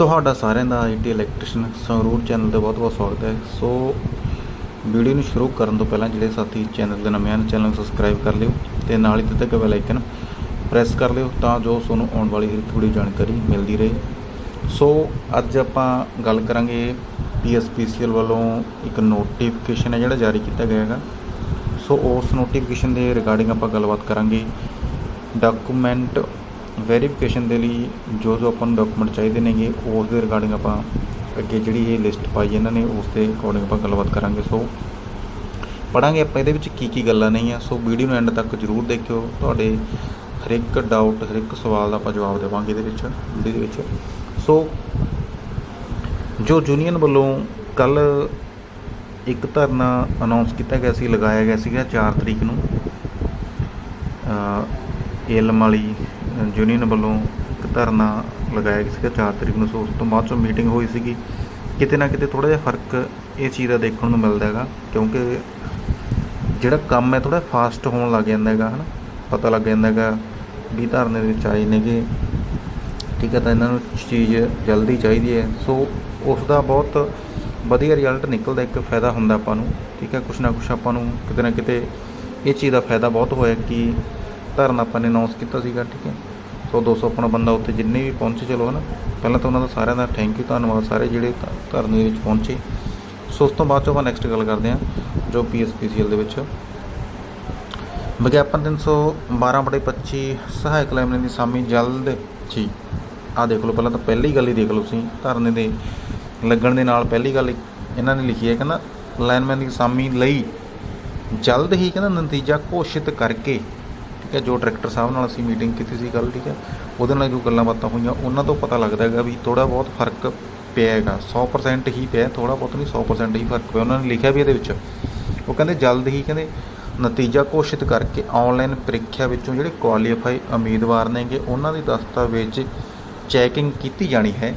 ਤੁਹਾਡਾ ਸਾਰਿਆਂ ਦਾ ਆਈਟੀ ਇਲੈਕਟ੍ਰੀਸ਼ੀਅਨ ਸੰਗਰੂਰ ਚੈਨਲ ਤੇ ਬਹੁਤ-ਬਹੁਤ ਸਵਾਗਤ ਹੈ। ਸੋ ਵੀਡੀਓ ਨੂੰ ਸ਼ੁਰੂ ਕਰਨ ਤੋਂ ਪਹਿਲਾਂ ਜਿਹੜੇ ਸਾਥੀ ਚੈਨਲ ਦੇ ਨਵੇਂ ਹਨ ਚੈਨਲ ਨੂੰ ਸਬਸਕ੍ਰਾਈਬ ਕਰ ਲਿਓ ਤੇ ਨਾਲ ਹੀ ਦਿੱਤੇ ਗਏ ਬੈਲ ਆਈਕਨ ਪ੍ਰੈਸ ਕਰ ਲਿਓ ਤਾਂ ਜੋ ਤੁਹਾਨੂੰ ਆਉਣ ਵਾਲੀ ਹਰ ਇੱਕ ਜਾਣਕਾਰੀ ਮਿਲਦੀ ਰਹੇ। ਸੋ, ਅੱਜ ਆਪਾਂ ਗੱਲ ਕਰਾਂਗੇ ਪੀਐਸਪੀਸੀਐਲ ਵੱਲੋਂ ਇੱਕ ਨੋਟੀਫਿਕੇਸ਼ਨ ਹੈ ਜਿਹੜਾ ਜਾਰੀ ਕੀਤਾ ਗਿਆ ਹੈਗਾ। ਸੋ, ਉਸ ਨੋਟੀਫਿਕੇਸ਼ਨ ਦੇ ਰਿਗਾਰਡਿੰਗ ਆਪਾਂ ਗੱਲਬਾਤ ਕਰਾਂਗੇ ਡਾਕੂਮੈਂਟ ਵੈਰੀਫਿਕੇਸ਼ਨ ਦੇ ਲਈ ਜੋ ਜੋ ਆਪਾਂ ਨੂੰ ਡਾਕੂਮੈਂਟ ਚਾਹੀਦੇ ਨੇਗੇ, ਉਸ ਦੇ ਰਿਗਾਰਡਿੰਗ ਆਪਾਂ ਅੱਗੇ ਜਿਹੜੀ ਇਹ ਲਿਸਟ ਪਾਈ ਇਹਨਾਂ ਨੇ, ਉਸ ਦੇ ਅਕੋਰਡਿੰਗ ਆਪਾਂ ਗੱਲਬਾਤ ਕਰਾਂਗੇ। ਸੋ ਪੜਾਂਗੇ ਆਪਾਂ ਇਹਦੇ ਵਿੱਚ ਕੀ ਕੀ ਗੱਲਾਂ ਨਹੀਂ ਆ ਸੋ ਵੀਡੀਓ ਨੂੰ ਐਂਡ ਤੱਕ ਜਰੂਰ ਦੇਖਿਓ। ਤੁਹਾਡੇ ਹਰ ਇੱਕ ਡਾਊਟ ਹਰ ਇੱਕ ਸਵਾਲ ਦਾ ਆਪਾਂ ਜਵਾਬ ਦੇਵਾਂਗੇ ਇਹਦੇ ਵਿੱਚ ਵੀਡੀਓ ਦੇ ਵਿੱਚ। ਸੋ ਜੋ ਯੂਨੀਅਨ ਵੱਲੋਂ ਕੱਲ ਇੱਕ ਧਰਨਾ ਅਨਾਉਂਸ ਕੀਤਾ ਗਿਆ ਸੀ, ਲਗਾਇਆ ਗਿਆ ਸੀਗਾ 4 ਤਰੀਕ ਨੂੰ ਏਲਮ ਵਾਲੀ ਯੂਨੀਅਨ ਵੱਲੋਂ ਇੱਕ ਧਰਨਾ ਲਗਾਇਆ ਗਿਆ ਸੀਗਾ 4 ਤਰੀਕ ਨੂੰ। ਸੋ ਉਸ ਤੋਂ ਬਾਅਦ ਚੋਂ ਮੀਟਿੰਗ ਹੋਈ ਸੀਗੀ। ਕਿਤੇ ਨਾ ਕਿਤੇ ਥੋੜਾ ਜਿਹਾ ਫ਼ਰਕ ਇਹ ਚੀਜ਼ ਦਾ ਦੇਖਣ ਨੂੰ ਮਿਲਦਾ ਹੈਗਾ, ਕਿਉਂਕਿ ਜਿਹੜਾ ਕੰਮ ਹੈ ਥੋੜਾ ਫਾਸਟ ਹੋਣ ਲੱਗ ਜਾਂਦਾ ਹੈਗਾ, ਹਨਾ? ਪਤਾ ਲੱਗ ਜਾਂਦਾ ਹੈਗਾ ਵੀ ਧਰਨੇ ਦੇ ਵਿੱਚ ਆਏ ਨੇਗੇ। ਠੀਕ ਹੈ, ਤਾਂ ਇਹਨਾਂ ਨੂੰ ਚੀਜ਼ ਜਲਦੀ ਚਾਹੀਦੀ ਹੈ। ਸੋ ਉਸ ਦਾ ਬਹੁਤ ਵਧੀਆ ਰਿਜ਼ਲਟ ਨਿਕਲਦਾ, ਇੱਕ ਫਾਇਦਾ ਹੁੰਦਾ ਆਪਾਂ ਨੂੰ। ਠੀਕ ਹੈ, ਕੁਛ ਨਾ ਕੁਛ ਆਪਾਂ ਨੂੰ ਕਿਤੇ ਨਾ ਕਿਤੇ ਇਹ ਚੀਜ਼ ਦਾ ਫਾਇਦਾ ਬਹੁਤ ਹੋਇਆ ਕਿ ਧਰਨਾ ਆਪਾਂ ਨੇ ਅਨਾਉਂਸ ਕੀਤਾ ਸੀਗਾ, ਠੀਕ ਹੈ। ਸੋ 200 ਆਪਣਾ ਬੰਦਾ ਉੱਥੇ ਜਿੰਨੇ ਵੀ ਪਹੁੰਚੇ, ਚਲੋ ਹਨਾ। ਪਹਿਲਾਂ ਤਾਂ ਉਹਨਾਂ ਦਾ ਸਾਰਿਆਂ ਦਾ ਥੈਂਕ ਯੂ ਧੰਨਵਾਦ, ਸਾਰੇ ਜਿਹੜੇ ਧ- ਧਰਨੇ ਦੇ ਵਿੱਚ ਪਹੁੰਚੇ। ਸੋ ਉਸ ਤੋਂ ਬਾਅਦ ਚੋਂ ਆਪਾਂ ਨੈਕਸਟ ਗੱਲ ਕਰਦੇ ਹਾਂ, ਜੋ ਪੀਐਸਪੀਸੀਐਲ ਦੇ ਵਿੱਚ। ਵਿਗਿਆਪਨ 312 ਬਟੇ 25 ਸਹਾਇਕ ਲਾਈਨਮੈਨ ਦੀ ਸਾਮੀ ਜਲਦ ਜੀ। ਆਹ ਦੇਖ ਲਓ, ਪਹਿਲਾਂ ਤਾਂ ਪਹਿਲੀ ਗੱਲ ਹੀ ਦੇਖ ਲਓ ਤੁਸੀਂ, ਧਰਨੇ ਦੇ ਲੱਗਣ ਦੇ ਨਾਲ ਪਹਿਲੀ ਗੱਲ ਇਹਨਾਂ ਨੇ ਲਿਖੀ ਹੈ ਕਹਿੰਦਾ ਲਾਈਨਮੈਨ ਦੀ ਸਾਮੀ ਲਈ ਜਲਦ ਹੀ ਕਹਿੰਦਾ ਨਤੀਜਾ ਘੋਸ਼ਿਤ ਕਰਕੇ ਠੀਕ ਹੈ, ਜੋ ਡਾਇਰੈਕਟਰ ਸਾਹਿਬ ਨਾਲ ਅਸੀਂ ਮੀਟਿੰਗ ਕੀਤੀ ਸੀ ਕੱਲ ਠੀਕ ਹੈ, ਉਹਦੇ ਨਾਲ ਜੋ ਗੱਲਾਂ ਬਾਤਾਂ ਹੋਈਆਂ, ਉਹਨਾਂ ਤੋਂ ਪਤਾ ਲੱਗਦਾ ਹੈਗਾ ਵੀ ਥੋੜਾ ਬਹੁਤ ਫ਼ਰਕ ਪਿਆ ਹੈਗਾ। 100% ਹੀ ਪਿਆ ਥੋੜਾ ਬਹੁਤ ਨਹੀਂ 100% ਹੀ ਫ਼ਰਕ ਪਿਆ। ਉਹਨਾਂ ਨੇ ਲਿਖਿਆ ਵੀ ਇਹਦੇ ਵਿੱਚ। ਉਹ ਕਹਿੰਦੇ ਜਲਦ ਹੀ ਕਹਿੰਦੇ ਨਤੀਜਾ ਘੋਸ਼ਿਤ ਕਰਕੇ ਆਨਲਾਈਨ ਪ੍ਰੀਖਿਆ ਵਿੱਚੋਂ ਜਿਹੜੇ ਕੁਆਲੀਫਾਈ ਉਮੀਦਵਾਰ ਨੇਗੇ, ਉਹਨਾਂ ਦੀ ਦਸਤਾਵੇਜ਼ ਚੈਕਿੰਗ ਕੀਤੀ ਜਾਣੀ ਹੈ।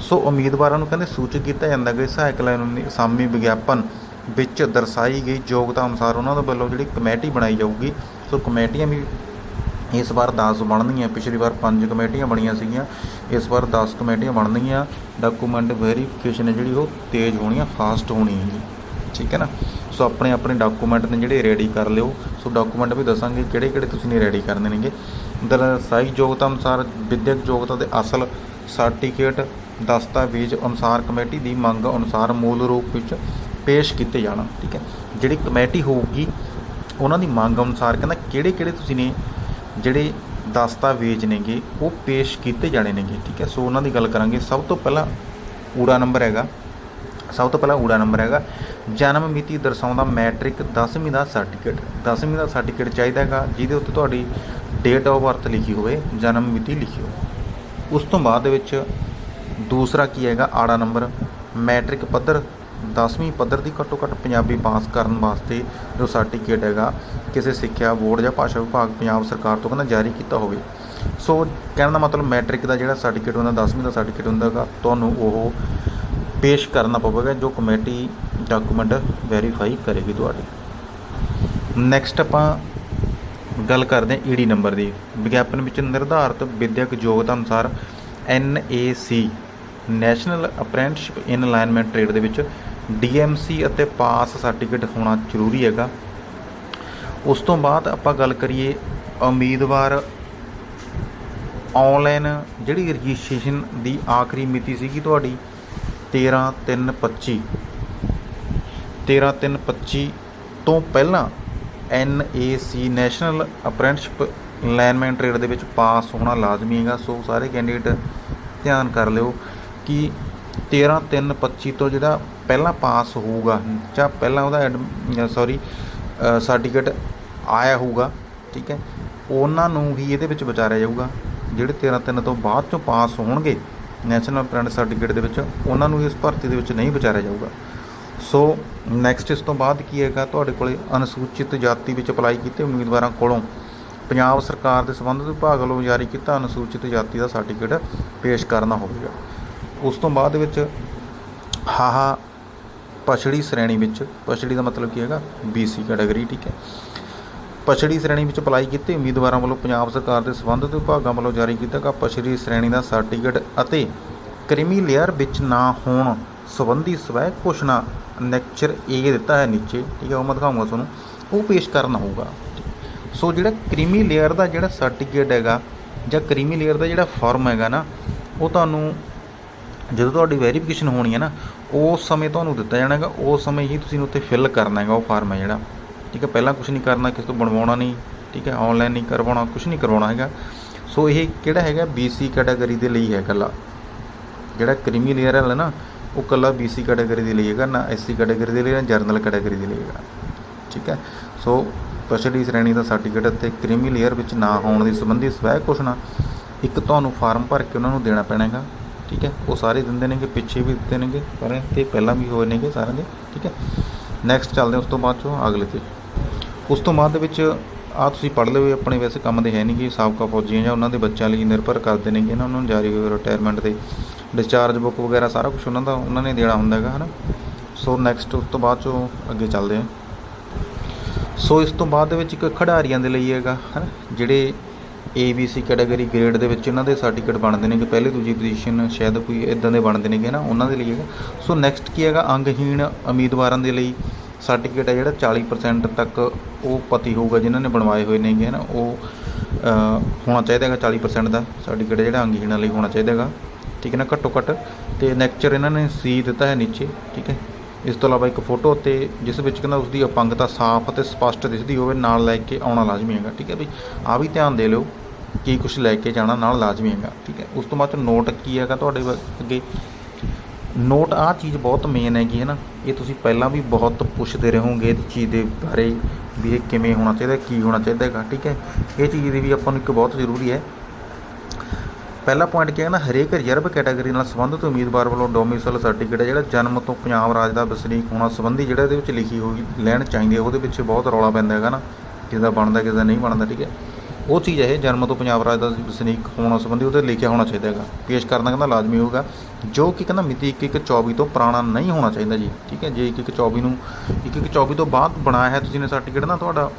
ਸੋ ਉਮੀਦਵਾਰਾਂ ਨੂੰ ਕਹਿੰਦੇ ਸੂਚਿਤ ਕੀਤਾ ਜਾਂਦਾ ਕਿ ਸਹਾਇਕ ਲਾਈਨ ਦੀ ਅਸਾਮੀ ਵਿਗਿਆਪਨ ਵਿੱਚ ਦਰਸਾਈ ਗਈ ਯੋਗਤਾ ਅਨੁਸਾਰ ਉਹਨਾਂ ਦੇ ਵੱਲੋਂ ਜਿਹੜੀ ਕਮੇਟੀ ਬਣਾਈ ਜਾਊਗੀ, ਸੋ ਕਮੇਟੀਆਂ ਵੀ ਇਸ ਵਾਰ 10 ਬਣਨਗੀਆਂ। ਪਿਛਲੀ ਵਾਰ 5 ਕਮੇਟੀਆਂ ਬਣੀਆਂ ਸੀਗੀਆਂ, ਇਸ ਵਾਰ 10 ਕਮੇਟੀਆਂ ਬਣਨਗੀਆਂ। ਡਾਕੂਮੈਂਟ ਵੈਰੀਫਿਕੇਸ਼ਨ ਹੈ ਜਿਹੜੀ ਉਹ ਤੇਜ਼ ਹੋਣੀ ਆ ਫਾਸਟ ਹੋਣੀ ਹੈਗੀ ਠੀਕ ਹੈ ਨਾ? ਸੋ ਆਪਣੇ ਆਪਣੇ ਡਾਕੂਮੈਂਟ ਨੇ ਜਿਹੜੇ ਰੈਡੀ ਕਰ ਲਿਓ। ਸੋ ਡਾਕੂਮੈਂਟ ਵੀ ਦੱਸਾਂਗੇ ਕਿਹੜੇ ਕਿਹੜੇ ਤੁਸੀਂ ਨੇ ਰੈਡੀ ਕਰਨੇ ਨੇਗੇ। ਦਰਸਾਈ ਯੋਗਤਾ ਅਨੁਸਾਰ ਵਿਦਿਅਕ ਯੋਗਤਾ ਦੇ ਅਸਲ ਸਰਟੀਫਿਕੇਟ ਦਸਤਾਵੇਜ਼ ਅਨੁਸਾਰ ਕਮੇਟੀ ਦੀ ਮੰਗ ਅਨੁਸਾਰ ਮੂਲ ਰੂਪ ਵਿੱਚ ਪੇਸ਼ ਕੀਤੇ ਜਾਣ, ਠੀਕ ਹੈ। ਜਿਹੜੀ ਕਮੇਟੀ ਹੋਊਗੀ, ਉਹਨਾਂ ਦੀ ਮੰਗ ਅਨੁਸਾਰ ਕਹਿੰਦਾ ਕਿਹੜੇ ਕਿਹੜੇ ਤੁਸੀਂ ਨੇ ਜਿਹੜੇ ਦਸਤਾਵੇਜ਼ ਨੇਗੇ, ਉਹ ਪੇਸ਼ ਕੀਤੇ ਜਾਣੇ ਨੇਗੇ, ਠੀਕ ਹੈ। ਸੋ ਉਹਨਾਂ ਦੀ ਗੱਲ ਕਰਾਂਗੇ। ਸਭ ਤੋਂ ਪਹਿਲਾਂ ਊੜਾ ਨੰਬਰ ਹੈਗਾ। ਸਭ ਤੋਂ ਪਹਿਲਾਂ ਊੜਾ ਨੰਬਰ ਹੈਗਾ। ਜਨਮ ਮਿਤੀ ਦਰਸਾਉਂਦਾ ਮੈਟ੍ਰਿਕ 10ਵੀਂ ਦਾ ਸਰਟੀਫਿਕੇਟ। 10ਵੀਂ ਦਾ ਸਰਟੀਫਿਕੇਟ ਚਾਹੀਦਾ ਹੈਗਾ, ਜਿਹਦੇ ਉੱਤੇ ਤੁਹਾਡੀ ਡੇਟ ਆਫ ਬਰਥ ਲਿਖੀ ਹੋਵੇ, ਜਨਮ ਮਿਤੀ ਲਿਖੀ ਹੋਵੇ। ਉਸ ਤੋਂ ਬਾਅਦ ਦੇ ਵਿੱਚ ਦੂਸਰਾ ਕੀ ਹੈਗਾ? ਆੜਾ ਨੰਬਰ। ਮੈਟ੍ਰਿਕ ਪੱਧਰ 10ਵੀਂ ਪੱਧਰ ਦੀ ਘੱਟੋ ਘੱਟ ਪੰਜਾਬੀ ਪਾਸ ਕਰਨ ਵਾਸਤੇ ਜੋ ਸਰਟੀਫਿਕੇਟ ਹੈਗਾ, ਕਿਸੇ ਸਿੱਖਿਆ ਬੋਰਡ ਜਾਂ ਭਾਸ਼ਾ ਵਿਭਾਗ ਪੰਜਾਬ ਸਰਕਾਰ ਤੋਂ ਕਹਿੰਦਾ ਜਾਰੀ ਕੀਤਾ ਹੋਵੇ। ਸੋ ਕਹਿਣ ਦਾ ਮਤਲਬ ਮੈਟ੍ਰਿਕ ਦਾ ਜਿਹੜਾ ਸਰਟੀਫਿਕੇਟ ਹੁੰਦਾ 10ਵੀਂ ਦਾ ਸਰਟੀਫਿਕੇਟ ਹੁੰਦਾ ਹੈਗਾ, ਤੁਹਾਨੂੰ ਉਹ ਪੇਸ਼ ਕਰਨਾ ਪਵੇਗਾ ਜੋ ਕਮੇਟੀ ਡਾਕੂਮੈਂਟ ਵੈਰੀਫਾਈ ਕਰੇਗੀ ਤੁਹਾਡੀ। ਨੈਕਸਟ ਆਪਾਂ ਗੱਲ ਕਰਦੇ ਹਾਂ ਈਡੀ ਨੰਬਰ ਦੀ। ਵਿਗਿਆਪਨ ਵਿੱਚ ਨਿਰਧਾਰਤ ਵਿਦਿਅਕ ਯੋਗਤਾ ਅਨੁਸਾਰ NAC national apprenticeship in alignment trade ਦੇ ਵਿੱਚ ਡੀਐਮਸੀ ਅਤੇ ਪਾਸ ਸਰਟੀਫਿਕੇਟ ਹੋਣਾ ਜ਼ਰੂਰੀ ਹੈਗਾ। ਉਸ ਤੋਂ ਬਾਅਦ ਆਪਾਂ ਗੱਲ ਕਰੀਏ ਉਮੀਦਵਾਰ ਆਨਲਾਈਨ ਜਿਹੜੀ ਰਜਿਸਟ੍ਰੇਸ਼ਨ ਦੀ ਆਖਰੀ ਮਿਤੀ ਸੀਗੀ ਤੁਹਾਡੀ 13 3 25 13 3 25 ਤੋਂ ਪਹਿਲਾਂ NAC national apprenticeship lineman trade ਦੇ ਵਿੱਚ ਪਾਸ ਹੋਣਾ ਲਾਜ਼ਮੀ ਹੈਗਾ। ਸੋ ਸਾਰੇ ਕੈਂਡੀਡੇਟ ਧਿਆਨ ਕਰ ਲਿਓ ਕਿ 13 3 25 ਤੋਂ ਜਿਹੜਾ ਪਹਿਲਾਂ ਪਾਸ ਹੋਊਗਾ, ਜਾਂ ਪਹਿਲਾਂ ਉਹਦਾ ਸੌਰੀ ਸਰਟੀਫਿਕੇਟ ਆਇਆ ਹੋਊਗਾ, ਠੀਕ ਹੈ? ਉਹਨਾਂ ਨੂੰ ਹੀ ਇਹਦੇ ਵਿੱਚ ਵਿਚਾਰਿਆ ਜਾਊਗਾ, ਜਿਹੜੇ 13 3 ਤੋਂ ਬਾਅਦ ਚੋਂ ਪਾਸ ਹੋਣਗੇ ਨੈਸ਼ਨਲ ਅਪ੍ਰੈਂਟਿਸ ਸਰਟੀਫਿਕੇਟ ਦੇ ਵਿੱਚ, ਉਹਨਾਂ ਨੂੰ ਇਸ ਭਰਤੀ ਦੇ ਵਿੱਚ ਨਹੀਂ ਵਿਚਾਰਿਆ ਜਾਊਗਾ। ਸੋ ਨੈਕਸਟ ਇਸ ਤੋਂ ਬਾਅਦ ਕੀ ਹੈਗਾ? ਤੁਹਾਡੇ ਕੋਲੇ ਅਨੁਸੂਚਿਤ ਜਾਤੀ ਵਿੱਚ ਅਪਲਾਈ ਕੀਤੇ ਉਮੀਦਵਾਰਾਂ ਕੋਲੋਂ ਪੰਜਾਬ ਸਰਕਾਰ ਦੇ ਸੰਬੰਧਿਤ ਵਿਭਾਗ ਵੱਲੋਂ ਜਾਰੀ ਕੀਤਾ ਅਨੁਸੂਚਿਤ ਜਾਤੀ ਦਾ ਸਰਟੀਫਿਕੇਟ ਪੇਸ਼ ਕਰਨਾ ਹੋਵੇਗਾ। ਉਸ ਤੋਂ ਬਾਅਦ ਵਿੱਚ, ਹਾਹਾ ਪਛੜੀ ਸ਼੍ਰੇਣੀ ਵਿੱਚ, ਪਛੜੀ ਦਾ ਮਤਲਬ ਕੀ ਹੈਗਾ? BC ਕੈਟਾਗਰੀ ਠੀਕ ਹੈ। ਪਛੜੀ ਸ਼੍ਰੇਣੀ ਵਿੱਚ ਅਪਲਾਈ ਕੀਤੇ, ਉਮੀਦਵਾਰਾਂ ਵੱਲੋਂ ਪੰਜਾਬ ਸਰਕਾਰ ਦੇ ਸੰਬੰਧਿਤ ਵਿਭਾਗਾਂ ਵੱਲੋਂ ਜਾਰੀ ਕੀਤਾ ਗਿਆ ਪਛੜੀ ਸ਼੍ਰੇਣੀ ਦਾ ਸਰਟੀਫਿਕੇਟ ਅਤੇ ਕ੍ਰਿਮੀ ਲੇਅਰ ਵਿੱਚ ਨਾ ਹੋਣ ਸੰਬੰਧੀ ਸਵੈ ਘੋਸ਼ਣਾ ਨੈਕਚਰ ਏ ਦਿੱਤਾ ਹੈ ਨੀਚੇ, ਠੀਕ ਹੈ, ਉਹ ਮੈਂ ਦਿਖਾਉਂਗਾ ਤੁਹਾਨੂੰ। ਉਹ ਪੇਸ਼ ਕਰਨਾ ਹੋਊਗਾ ਸੋ ਜਿਹੜਾ ਕ੍ਰੀਮੀ ਲੇਅਰ ਦਾ ਜਿਹੜਾ ਸਰਟੀਫਿਕੇਟ ਹੈਗਾ ਜਾਂ ਕ੍ਰੀਮੀ ਲੇਅਰ ਦਾ ਜਿਹੜਾ ਫਾਰਮ ਹੈਗਾ ਨਾ, ਉਹ ਤੁਹਾਨੂੰ ਜਦੋਂ ਤੁਹਾਡੀ ਵੈਰੀਫਿਕੇਸ਼ਨ ਹੋਣੀ ਹੈ ਨਾ, ਉਸ ਸਮੇਂ ਤੁਹਾਨੂੰ ਦਿੱਤਾ ਜਾਣਾ ਹੈਗਾ ਉਸ ਸਮੇਂ ਹੀ ਤੁਸੀਂ ਉੱਥੇ ਫਿਲ ਕਰਨਾ ਹੈਗਾ ਉਹ ਫਾਰਮ ਹੈ ਜਿਹੜਾ। ਠੀਕ ਹੈ, ਪਹਿਲਾਂ ਕੁਝ ਨਹੀਂ ਕਰਨਾ, ਕਿਸੇ ਤੋਂ ਬਣਵਾਉਣਾ ਨਹੀਂ, ਠੀਕ ਹੈ ਆਨਲਾਈਨ ਨਹੀਂ ਕਰਵਾਉਣਾ ਕੁਝ ਨਹੀਂ ਕਰਵਾਉਣਾ ਹੈਗਾ। ਸੋ ਇਹ ਕਿਹੜਾ ਹੈਗਾ, BC ਕੈਟਾਗਰੀ ਦੇ ਲਈ ਹੈ ਇਕੱਲਾ। ਜਿਹੜਾ ਕ੍ਰੀਮੀ ਲੇਅਰ ਹੈ ਨਾ, ਉਹ ਇਕੱਲਾ BC ਕੈਟਾਗਰੀ ਦੇ ਲਈ ਹੈਗਾ, ਨਾ SC ਕੈਟਾਗਰੀ ਦੇ ਲਈ, ਨਾ ਜਰਨਲ ਕੈਟਾਗਰੀ ਦੇ ਲਈ ਹੈਗਾ। ਠੀਕ ਹੈ ਸੋ ਸਪੈਸ਼ਲੀ ਸ਼੍ਰੇਣੀ ਦਾ ਸਰਟੀਫਿਕੇਟ ਅਤੇ ਕ੍ਰੀਮੀ ਲੇਅਰ ਵਿੱਚ ਨਾ ਹੋਣ ਦੀ ਸੰਬੰਧੀ ਸਵੈ ਘੋਸ਼ਣਾ, ਇੱਕ ਤੁਹਾਨੂੰ ਫਾਰਮ ਭਰ ਕੇ ਉਹਨਾਂ ਨੂੰ ਦੇਣਾ ਪੈਣਾ ਹੈਗਾ। ਠੀਕ ਹੈ? ਉਹ ਸਾਰੇ ਦਿੰਦੇ ਨੇਗੇ, ਪਿੱਛੇ ਵੀ ਦਿੱਤੇ ਨੇਗੇ, ਪਰ ਤੇ ਪਹਿਲਾਂ ਵੀ ਹੋਏ ਨੇਗੇ ਸਾਰਿਆਂ ਦੇ, ਠੀਕ ਹੈ? ਨੈਕਸਟ ਚੱਲਦੇ ਉਸ ਤੋਂ ਬਾਅਦ ਚੋਂ ਅਗਲੇ ਤੇ। ਉਸ ਤੋਂ ਬਾਅਦ ਦੇ ਵਿੱਚ ਆ ਤੁਸੀਂ ਪੜ੍ਹ ਲਓ ਆਪਣੇ ਵੈਸੇ ਕੰਮ ਦੇ ਹੈ ਨਹੀਂ ਕਿ ਸਾਬਕਾ ਫੌਜੀਆਂ ਜਾਂ ਉਹਨਾਂ ਦੇ ਬੱਚਿਆਂ ਲਈ ਨਿਰਭਰ ਕਰਦੇ ਨੇਗੇ ਨਾ, ਉਹਨਾਂ ਨੂੰ ਜਾਰੀ ਹੋਏ ਰਿਟਾਇਰਮੈਂਟ ਦੇ ਡਿਸਚਾਰਜ ਬੁੱਕ ਵਗੈਰਾ ਸਾਰਾ ਕੁਝ ਉਹਨਾਂ ਦਾ, ਉਹਨਾਂ ਨੇ ਦੇਣਾ ਹੁੰਦਾ ਹੈਗਾ, ਹਨਾ? ਸੋ ਨੈਕਸਟ ਉਸ ਤੋਂ ਬਾਅਦ ਚੋਂ ਅੱਗੇ ਚੱਲਦੇ ਹਾਂ। ਸੋ ਇਸ ਤੋਂ ਬਾਅਦ ਦੇ ਵਿੱਚ ਇੱਕ ਖਿਡਾਰੀਆਂ ਦੇ ਲਈ ਹੈਗਾ, ਹਨਾ? ਜਿਹੜੇ ABC ਕੈਟਾਗਰੀ ਗ੍ਰੇਡ ਦੇ ਵਿੱਚ ਇਹਨਾਂ ਦੇ ਸਰਟੀਫਿਕੇਟ ਬਣਦੇ ਨੇ ਕਿ ਪਹਿਲੇ ਦੂਜੀ ਪੋਜੀਸ਼ਨ ਸ਼ਾਇਦ ਕੋਈ ਇਦਾਂ ਦੇ ਬਣਦੇ ਨੇਗੇ ਨਾ, ਉਹਨਾਂ ਦੇ ਲਈ ਹੈਗਾ। ਸੋ ਨੈਕਸਟ ਕੀ ਹੈਗਾ? ਅੰਗਹੀਣ ਉਮੀਦਵਾਰਾਂ ਦੇ ਲਈ ਸਰਟੀਫਿਕੇਟ ਹੈ ਜਿਹੜਾ 40% ਤੱਕ ਉਹ ਪਤੀ ਹੋਊਗਾ, ਜਿਨ੍ਹਾਂ ਨੇ ਬਣਵਾਏ ਹੋਏ ਨੇਗੇ ਨਾ। ਉਹ ਹੋਣਾ ਚਾਹੀਦਾ ਹੈਗਾ 40% ਦਾ ਸਰਟੀਫਿਕੇਟ ਜਿਹੜਾ ਅੰਗਹੀਣਾਂ ਲਈ ਹੋਣਾ ਚਾਹੀਦਾ ਹੈਗਾ। ਠੀਕ ਹੈ ਨਾ, ਘੱਟੋ ਘੱਟ। ਤੇ ਲੈਕਚਰ ਇਹਨਾਂ ਨੇ ਸੀ ਦਿੱਤਾ ਹੈ ਨੀਚੇ, ਠੀਕ ਹੈ। ਇਸ ਤੋਂ ਇਲਾਵਾ ਇੱਕ ਫੋਟੋ ਤੇ ਜਿਸ ਵਿੱਚ ਕਹਿੰਦਾ ਉਸ ਦੀ ਅਪੰਗਤਾ ਸਾਫ਼ ਅਤੇ ਸਪਸ਼ਟ ਦਿਸਦੀ ਹੋਵੇ, ਨਾਲ ਲੈ ਕੇ ਆਉਣਾ ਲਾਜ਼ਮੀ ਹੈਗਾ। ਠੀਕ ਹੈ ਵੀ ਆ ਵੀ ਧਿਆਨ ਦੇ ਲਿਓ ਕੀ ਕੁਝ ਲੈ ਕੇ ਜਾਣਾ ਨਾਲ ਲਾਜ਼ਮੀ ਹੈਗਾ। ਠੀਕ ਹੈ? ਉਸ ਤੋਂ ਬਾਅਦ ਨੋਟ ਕੀ ਹੈਗਾ ਤੁਹਾਡੇ ਵ- ਅੱਗੇ? ਨੋਟ ਆਹ ਚੀਜ਼ ਬਹੁਤ ਮੇਨ ਹੈਗੀ ਹੈ ਨਾ। ਇਹ ਤੁਸੀਂ ਪਹਿਲਾਂ ਵੀ ਬਹੁਤ ਪੁੱਛਦੇ ਰਹੋਗੇ ਇਸ ਚੀਜ਼ ਦੇ ਬਾਰੇ ਵੀ ਇਹ ਕਿਵੇਂ ਹੋਣਾ ਚਾਹੀਦਾ, ਕੀ ਹੋਣਾ ਚਾਹੀਦਾ ਹੈਗਾ। ਠੀਕ ਹੈ? ਇਹ ਚੀਜ਼ ਦੀ ਵੀ ਆਪਾਂ ਨੂੰ ਇੱਕ ਬਹੁਤ ਜ਼ਰੂਰੀ ਹੈ ਪਹਿਲਾ ਪੁਆਇੰਟ ਕੀ ਹੈ ਨਾ, ਹਰੇਕ ਰਿਜ਼ਰਵ ਕੈਟਾਗਰੀ ਨਾਲ ਸੰਬੰਧਿਤ ਉਮੀਦਵਾਰ ਵੱਲੋਂ ਡੋਮਿਸਾਈਲ ਸਰਟੀਫਿਕੇਟ ਹੈ ਜਿਹੜਾ ਜਨਮ ਤੋਂ ਪੰਜਾਬ ਰਾਜ ਦਾ ਵਸਨੀਕ ਹੋਣਾ ਸੰਬੰਧੀ ਜਿਹੜਾ ਇਹਦੇ ਵਿੱਚ ਲਿਖੀ ਹੋਈ ਲੈਣ ਚਾਹੀਦੀ ਹੈ, ਉਹਦੇ ਵਿੱਚ ਬਹੁਤ ਰੌਲਾ ਪੈਂਦਾ ਹੈਗਾ ਨਾ ਕਿਸੇ ਦਾ ਬਣਦਾ ਕਿਸੇ ਦਾ ਨਹੀਂ ਬਣਦਾ, ਠੀਕ ਹੈ। ਉਹ ਚੀਜ਼ ਹੈ ਇਹ ਜਨਮ ਤੋਂ ਪੰਜਾਬ ਰਾਜ ਦਾ ਵਸਨੀਕ ਹੋਣਾ ਸੰਬੰਧੀ ਉਹਦੇ ਲਿਖਿਆ ਹੋਣਾ ਚਾਹੀਦਾ ਹੈਗਾ। ਪੇਸ਼ ਕਰਨਾ ਕਹਿੰਦਾ ਲਾਜ਼ਮੀ ਹੋਊਗਾ। ਜੋ ਕਿ ਕਹਿੰਦਾ ਮਿਤੀ 2124 ਤੋਂ ਪੁਰਾਣਾ ਨਹੀਂ ਹੋਣਾ ਚਾਹੀਦਾ ਜੀ, ਠੀਕ ਹੈ। ਜੇ 2124 ਨੂੰ 2124 ਤੋਂ ਬਾਅਦ ਬਣਾਇਆ ਹੈ ਤੁਸੀਂ ਨੇ ਸਰਟੀਫਿਕੇਟ ਨਾ ਤੁਹਾਡਾ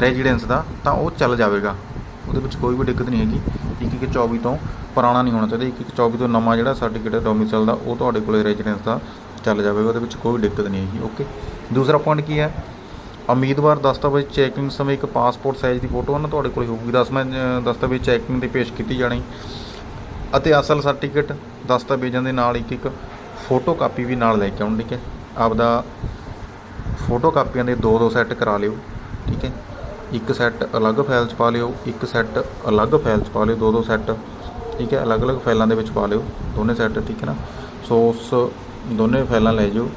ਰੈਜ਼ੀਡੈਂਸ ਦਾ, ਤਾਂ ਉਹ ਚੱਲ ਜਾਵੇਗਾ। ਉਹਦੇ ਵਿੱਚ ਕੋਈ ਵੀ ਦਿੱਕਤ ਨਹੀਂ ਹੈਗੀ। 2124 ਤੋਂ ਪੁਰਾਣਾ ਨਹੀਂ ਹੋਣਾ ਚਾਹੀਦਾ। 2124 ਤੋਂ ਨਵਾਂ ਜਿਹੜਾ ਸਰਟੀਫਿਕੇਟ ਹੈ ਡੋਮਿਸਾਈਲ ਦਾ, ਉਹ ਤੁਹਾਡੇ ਕੋਲੇ ਰੈਜ਼ੀਡੈਂਸ ਦਾ ਚੱਲ ਜਾਵੇਗਾ ਉਹਦੇ ਵਿੱਚ ਕੋਈ ਦਿੱਕਤ ਨਹੀਂ ਹੈਗੀ। ਓਕੇ ਦੂਸਰਾ ਪੁਆਇੰਟ ਕੀ ਹੈ? ਉਮੀਦਵਾਰ ਦਸਤਾਵੇਜ਼ ਚੈਕਿੰਗ ਸਮੇਂ ਇੱਕ ਪਾਸਪੋਰਟ ਸਾਈਜ਼ ਦੀ ਫੋਟੋ ਨਾ ਤੁਹਾਡੇ ਕੋਲ ਹੋਊਗੀ। ਦਸਵੇਂ ਦਸਤਾਵੇਜ਼ ਚੈਕਿੰਗ ਤੇ ਪੇਸ਼ ਕੀਤੀ ਜਾਣੀ। ਅਤੇ ਅਸਲ ਸਰਟੀਫਿਕੇਟ ਦਸਤਾਵੇਜ਼ਾਂ ਦੇ ਨਾਲ ਇੱਕ ਇੱਕ ਫੋਟੋ ਕਾਪੀ ਵੀ ਨਾਲ ਲੈ ਕੇ ਆਉਣ। ਠੀਕ ਹੈ? ਆਪਦਾ ਫੋਟੋ ਕਾਪੀਆਂ ਦੇ ਦੋ ਦੋ ਸੈੱਟ ਕਰਾ ਲਿਓ। ਠੀਕ ਹੈ? ਇੱਕ ਸੈੱਟ ਅਲੱਗ ਫਾਈਲ 'ਚ ਪਾ ਲਿਓ, ਇੱਕ ਸੈੱਟ ਅਲੱਗ ਫਾਈਲ 'ਚ ਪਾ ਲਿਓ, ਦੋ ਦੋ ਸੈੱਟ, ਠੀਕ ਹੈ ਅਲੱਗ-ਅਲੱਗ ਫਾਈਲਾਂ ਦੇ ਵਿੱਚ ਪਾ ਲਿਓ, ਦੋਨੇ ਸੈੱਟ, ਠੀਕ ਹੈ ਨਾ? ਸੋ ਉਸ ਦੋਨੇ ਫਾਈਲਾਂ ਲੈ ਜਿਓ,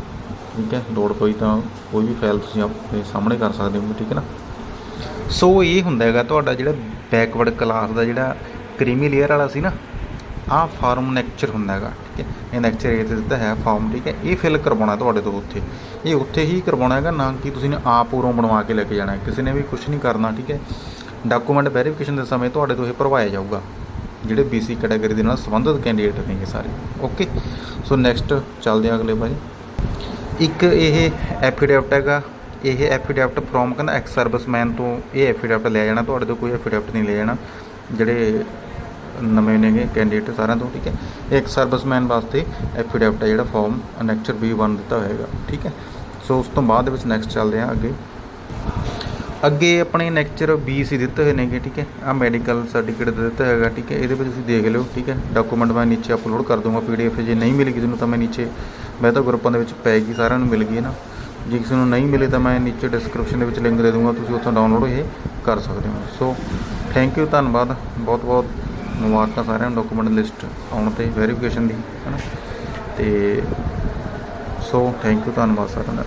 ਠੀਕ ਹੈ? ਲੋੜ ਪਈ ਤਾਂ ਕੋਈ ਵੀ ਫਾਈਲ ਤੁਸੀਂ ਆਪਣੇ ਸਾਹਮਣੇ ਕਰ ਸਕਦੇ ਹੋ, ਠੀਕ ਹੈ ਨਾ? ਸੋ ਇਹ ਹੁੰਦਾ ਹੈਗਾ ਤੁਹਾਡਾ ਜਿਹੜਾ ਬੈਕਵਰਡ ਕਲਾਸ ਦਾ ਜਿਹੜਾ ਕ੍ਰੀਮੀ ਲੇਅਰ ਵਾਲਾ ਸੀ ਨਾ ਆਹ ਫਾਰਮ ਨੈਕਚਰ ਹੁੰਦਾ ਹੈਗਾ, ਠੀਕ ਹੈ? ਇਹ ਨੈਕਚਰ ਇਹ ਦਿੱਤਾ ਹੈ ਫਾਰਮ, ਠੀਕ ਹੈ? ਇਹ ਫਿਲ ਕਰਵਾਉਣਾ ਤੁਹਾਡੇ ਤੋਂ ਉੱਥੇ। ਇਹ ਉੱਥੇ ਹੀ ਕਰਵਾਉਣਾ ਹੈਗਾ, ਨਾ ਕਿ ਤੁਸੀਂ ਨੇ ਆਪ ਉਰੋਂ ਬਣਵਾ ਕੇ ਲੈ ਕੇ ਜਾਣਾ ਕਿਸੇ ਨੇ ਵੀ ਕੁਝ ਨਹੀਂ ਕਰਨਾ, ਠੀਕ ਹੈ? ਡਾਕੂਮੈਂਟ ਵੈਰੀਫਿਕੇਸ਼ਨ ਦੇ ਸਮੇਂ ਤੁਹਾਡੇ ਤੋਂ ਇਹ ਭਰਵਾਇਆ ਜਾਊਗਾ, ਜਿਹੜੇ BC ਕੈਟਾਗਰੀ ਦੇ ਨਾਲ ਸੰਬੰਧਿਤ ਕੈਂਡੀਡੇਟ ਨੇਗੇ ਸਾਰੇ। ਓਕੇ ਸੋ ਨੈਕਸਟ ਚੱਲਦੇ ਹਾਂ ਅਗਲੇ ਭਾਈ ਇੱਕ ਇਹ ਐਫੀਡੈਵਿਟ ਹੈਗਾ, ਇਹ ਐਫੀਡੈਵਿਟ ਫਰੋਮ ਕਹਿੰਦਾ ਐਕਸ ਸਰਵਿਸਮੈਨ ਤੋਂ ਇਹ ਐਫੀਡੈਵਿਟ ਲਿਆ ਜਾਣਾ, ਤੁਹਾਡੇ ਤੋਂ ਕੋਈ ਐਫੀਡੈਵਿਟ ਨਹੀਂ ਲਿਆ ਜਾਣਾ, ਜਿਹੜੇ ਨਵੇਂ ਨੇਗੇ ਕੈਂਡੀਡੇਟ ਸਾਰਿਆਂ ਤੋਂ, ਠੀਕ ਹੈ? ਇੱਕ ਸਰਵਿਸਮੈਨ ਵਾਸਤੇ ਐਫੀਡੈਵਿਟ ਹੈ ਜਿਹੜਾ ਫਾਰਮ ਅਨੈਕਚਰ B1 ਦਿੱਤਾ ਹੋਏਗਾ, ਠੀਕ ਹੈ? ਸੋ ਉਸ ਤੋਂ ਬਾਅਦ ਦੇ ਵਿੱਚ ਨੈਕਸਟ ਚੱਲਦੇ ਹਾਂ ਅੱਗੇ। ਅੱਗੇ ਆਪਣੇ ਲੈਕਚਰ ਸੀ ਦਿੱਤੇ ਹੋਏ ਨੇਗੇ, ਠੀਕ ਹੈ? ਆ ਮੈਡੀਕਲ ਸਰਟੀਫਿਕੇਟ ਦਿੱਤਾ ਹੈਗਾ ਠੀਕ ਹੈ? ਇਹਦੇ ਵਿੱਚ ਤੁਸੀਂ ਦੇਖ ਲਿਓ, ਠੀਕ ਹੈ? ਡਾਕੂਮੈਂਟ ਮੈਂ ਨੀਚੇ ਅਪਲੋਡ ਕਰ ਦੂੰਗਾ ਪੀਡੀਐਫ ਜੇ ਨਹੀਂ ਮਿਲੇਗੀ ਕਿਸੇ ਨੂੰ ਤਾਂ ਮੈਂ ਨੀਚੇ, ਮੈਂ ਤਾਂ ਗਰੁੱਪਾਂ ਦੇ ਵਿੱਚ ਪੈ ਗਈ ਸਾਰਿਆਂ ਨੂੰ ਮਿਲ ਗਈ ਹੈ ਨਾ? ਜੇ ਕਿਸੇ ਨੂੰ ਨਹੀਂ ਮਿਲੇ ਤਾਂ ਮੈਂ ਨੀਚੇ ਡਿਸਕ੍ਰਿਪਸ਼ਨ ਦੇ ਵਿੱਚ ਲਿੰਕ ਦੇ ਦੂੰਗਾ, ਤੁਸੀਂ ਉੱਥੋਂ ਡਾਊਨਲੋਡ ਇਹ ਕਰ ਸਕਦੇ ਹੋ। ਸੋ ਥੈਂਕ ਯੂ ਧੰਨਵਾਦ ਬਹੁਤ ਬਹੁਤ ਮੁਬਾਰਕਾਂ ਸਾਰਿਆਂ ਨੂੰ ਡਾਕੂਮੈਂਟ ਲਿਸਟ ਆਉਣ ਤੇ ਵੈਰੀਫਿਕੇਸ਼ਨ ਦੀ ਹੈ ਨਾ ਤੇ ਸੋ ਥੈਂਕ ਯੂ ਧੰਨਵਾਦ ਸਾਰਿਆਂ ਦਾ।